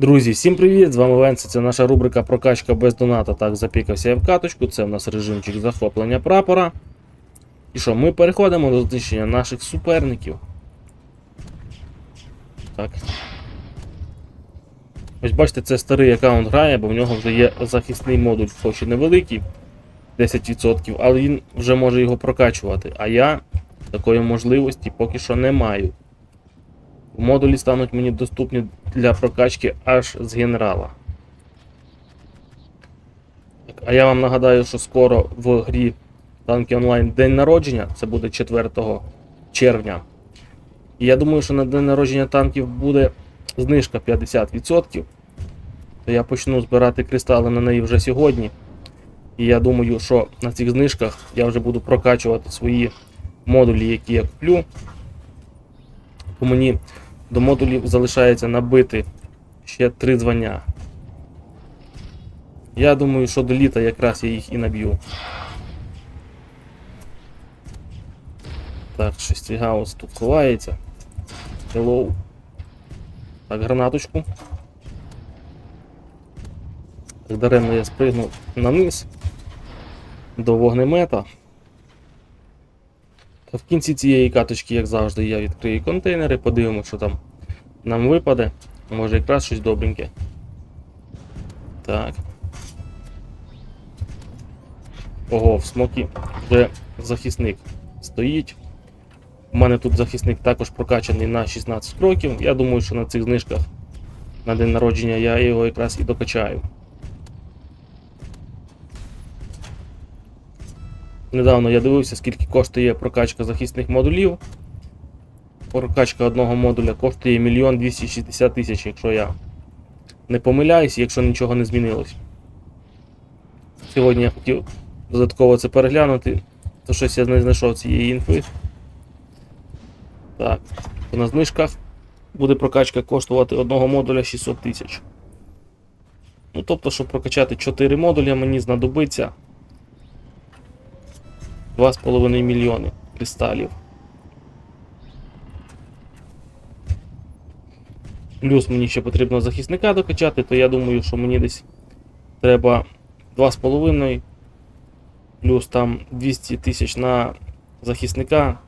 Друзі, всім привіт! З вами Венці. Це наша рубрика Прокачка без доната. Так, запікався я в каточку. Це в нас режимчик захоплення прапора. І що, ми переходимо до знищення наших суперників. Так. Ось бачите, це старий аккаунт грає, бо в нього вже є захисний модуль, хоч і невеликий, 10%, але він вже може його прокачувати. А я такої можливості поки що не маю. Модулі стануть мені доступні для прокачки аж з генерала. А я вам нагадаю, що скоро в грі Танки Онлайн день народження, це буде 4 червня. І я думаю, що на день народження танків буде знижка 50%. То я почну збирати кристали на неї вже сьогодні. І я думаю, що на цих знижках я вже буду прокачувати свої модулі, які я куплю. Бо мені до модулів залишається набити ще три звання. Я думаю, що до літа якраз я їх і наб'ю. Так, шестигаус тут ховається. Hello. Так, гранаточку. Так, даремно я спригнув на низ до вогнемета. В кінці цієї каточки, як завжди, я відкрию контейнери, подивимося, що там нам випаде. Може якраз щось добреньке. Так. Ого, в смокі вже захисник стоїть. У мене тут захисник також прокачаний на 16 років. Я думаю, що на цих знижках на день народження я його якраз і докачаю. Недавно я дивився, скільки коштує прокачка захисних модулів. Прокачка одного модуля коштує 1 260 тисяч, якщо я не помиляюсь, якщо нічого не змінилось. Сьогодні я хотів додатково це переглянути, то щось я не знайшов цієї інфи. Так, на знижках буде прокачка коштувати одного модуля 600 тисяч. Ну, тобто, щоб прокачати 4 модуля, мені знадобиться 2,5 мільйони кристалів. Плюс мені ще потрібно захисника докачати, то я думаю, що мені десь треба 2,5 плюс там 200 тисяч на захисника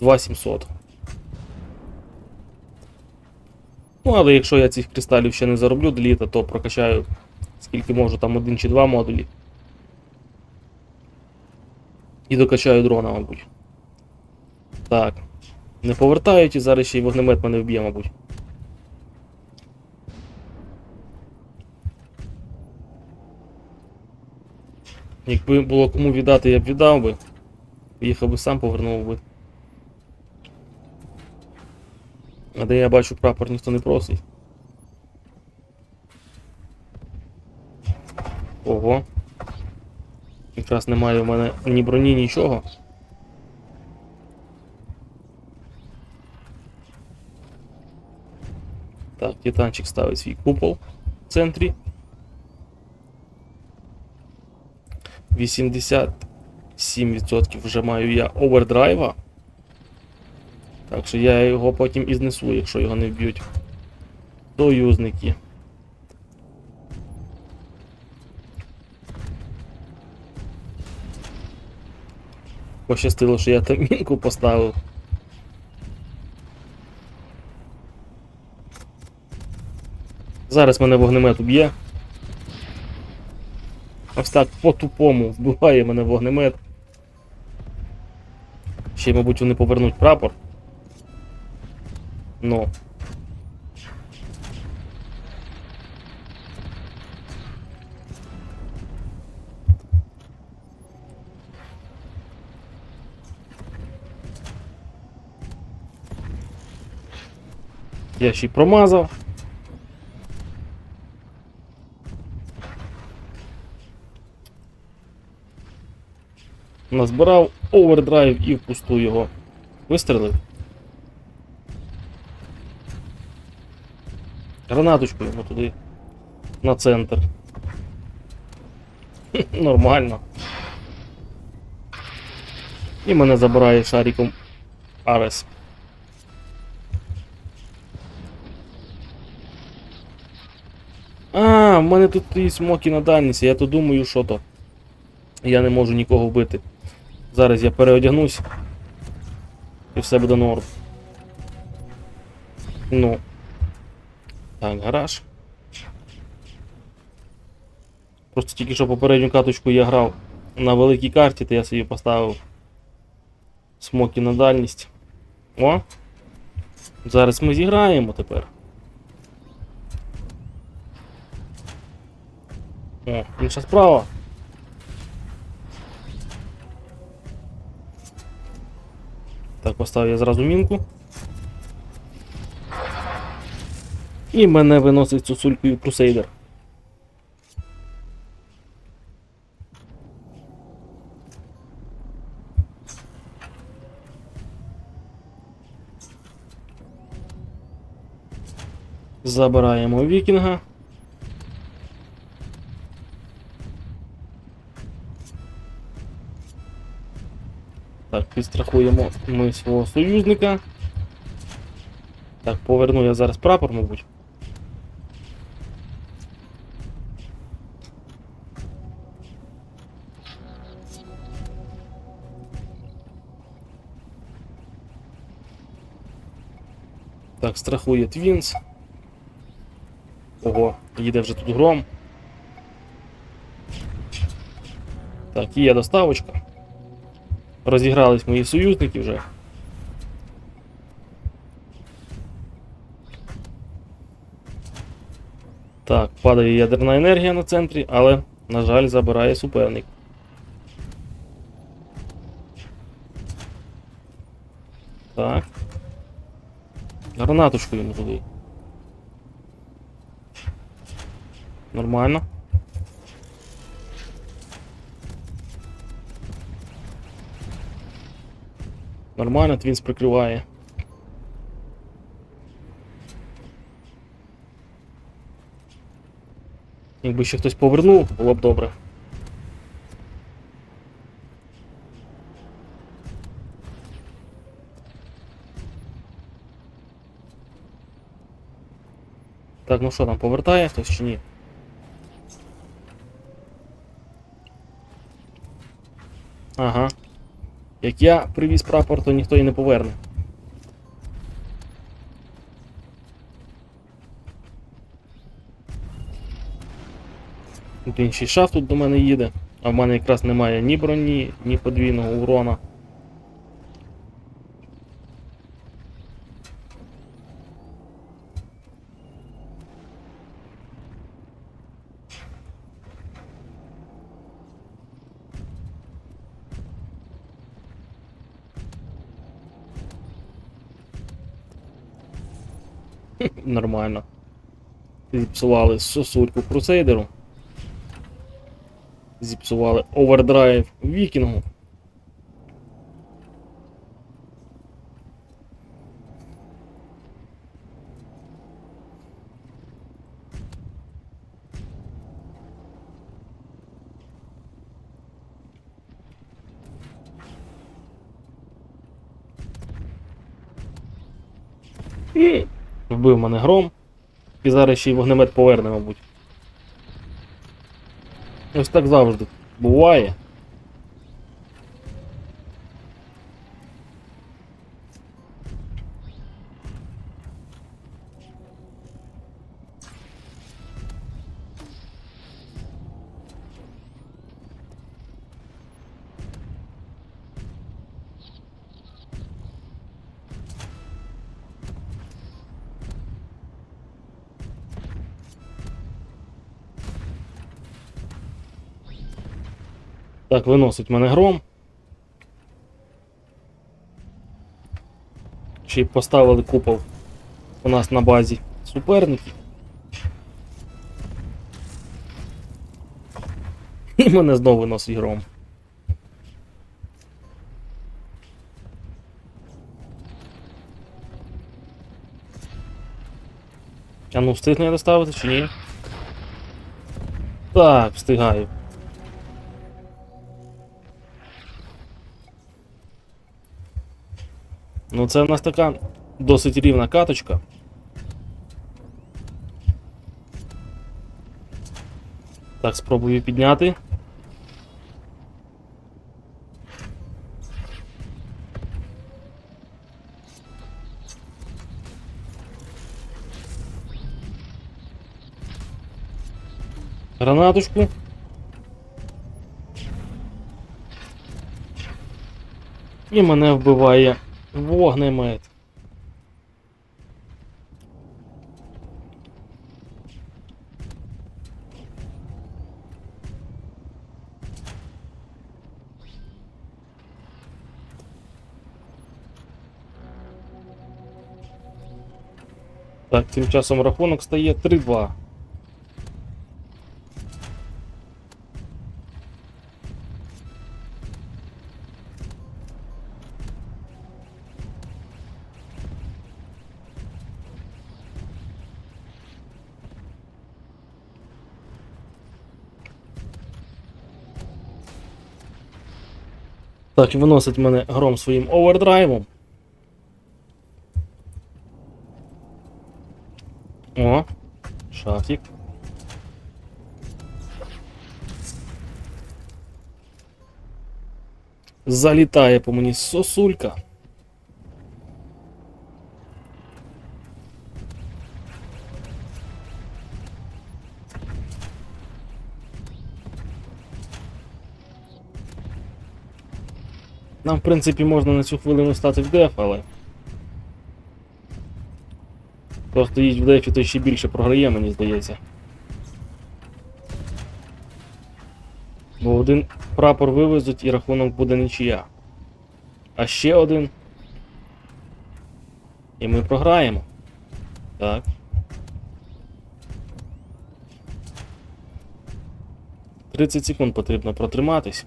2700. Ну, але якщо я цих кристалів ще не зароблю до літа, то прокачаю скільки можу, там один чи два модулі. І докачаю дрона, мабуть. Так. Не повертають і зараз ще й вогнемет мене вб'є, мабуть. Якби було кому віддати, я б віддав би. Поїхав би сам повернув би. А де я бачу прапор ніхто не просить. Ого. Якраз немає в мене ні броні, нічого. Так, титанчик ставить свій купол в центрі. 87% вже маю я овердрайва. Так що я його потім і знесу, якщо його не вб'ють. Союзники. Пощастило, що я там мінку поставив. Зараз мене вогнемет уб'є. Ось так по-тупому вбиває мене вогнемет. Ще мабуть, вони повернуть прапор. Ну. Я ще й промазав. Назбирав овердрайв і впусту його. Вистрелив. Гранаточку йому туди. На центр. Нормально. І мене забирає шариком Арес. А, в мене тут і смоки на дальність, я то думаю, що то. Я не можу нікого вбити. Зараз я переодягнусь. І все буде норм. Ну. Так, гараж. Просто тільки що попередню каточку я грав на великій карті, то я собі поставив смоки на дальність. О! Зараз ми зіграємо тепер. О, інша справа. Так, поставив я зразу мінку. І мене виносить сосулькою крусейдер. Забираємо вікінга. Так, підстрахуємо ми свого союзника. Так, поверну я зараз прапор, мабуть. Так, страхує Твінс. Ого, їде вже тут гром. Так, і є доставочка. Розігрались мої союзники вже. Так, падає ядерна енергія на центрі, але, на жаль, забирає суперник. Так. Гранаточку йому туди. Нормально. Нормально, Твінс прикриває. Якби ще хтось повернув, було б добре. Так, ну що там, повертає хтось чи ні? Ага. Як я привіз прапор, то ніхто і не поверне. Інший шаф тут до мене їде, а в мене якраз немає ні броні, ні подвійного урона. Нормально. Зіпсували сосульку крусейдеру. Зіпсували овердрайв вікінгу. І вбив мене гром. І зараз ще й вогнемет поверне, мабуть. Ось так завжди буває. Так, виносить мене гром. Й поставили купол у нас на базі суперників. І мене знову виносить гром. А ну встигну я доставити чи ні? Так, встигаю. Ну це в нас така досить рівна каточка. Так, спробую підняти. Гранаточку. І мене вбиває вогнемет. Так, тим часом рахунок стає 3-2. Так, виносить мене гром своїм овердрайвом. О, шафік. Залітає по мені сосулька. Нам, в принципі, можна на цю хвилину стати в деф, але. Хто стоїть в дефі, той ще більше програє, мені здається. Бо один прапор вивезуть і рахунок буде нічия. А ще один. І ми програємо. Так. Тридцять секунд потрібно протриматись.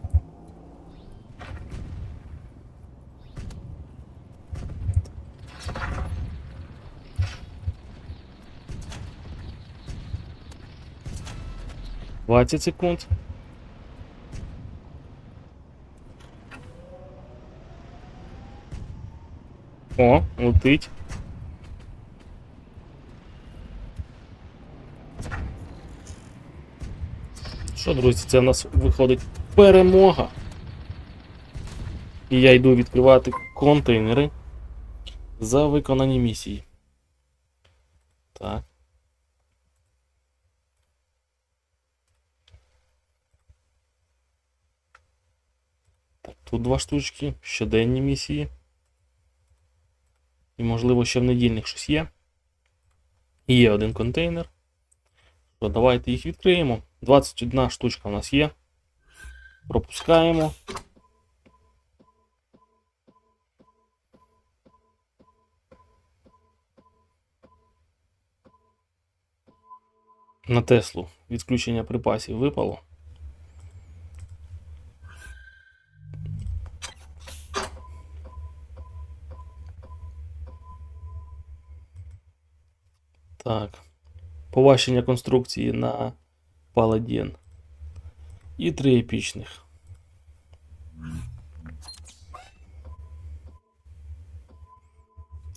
Двадцять секунд. О, летить. Що, друзі, це в нас виходить перемога. І я йду відкривати контейнери за виконані місії. Так. Тут два штучки, щоденні місії. І, можливо, ще в недільних щось є. І є один контейнер. То давайте їх відкриємо. 21 штучка у нас є. Пропускаємо. На Теслу відключення припасів випало. Так. Поващення конструкції на Паладін. І три епічних.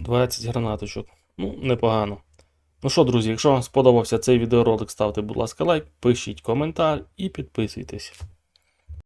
Двадцять гранаточок. Ну, непогано. Ну що, друзі, якщо вам сподобався цей відеоролик, ставте, будь ласка, лайк, пишіть коментар і підписуйтесь.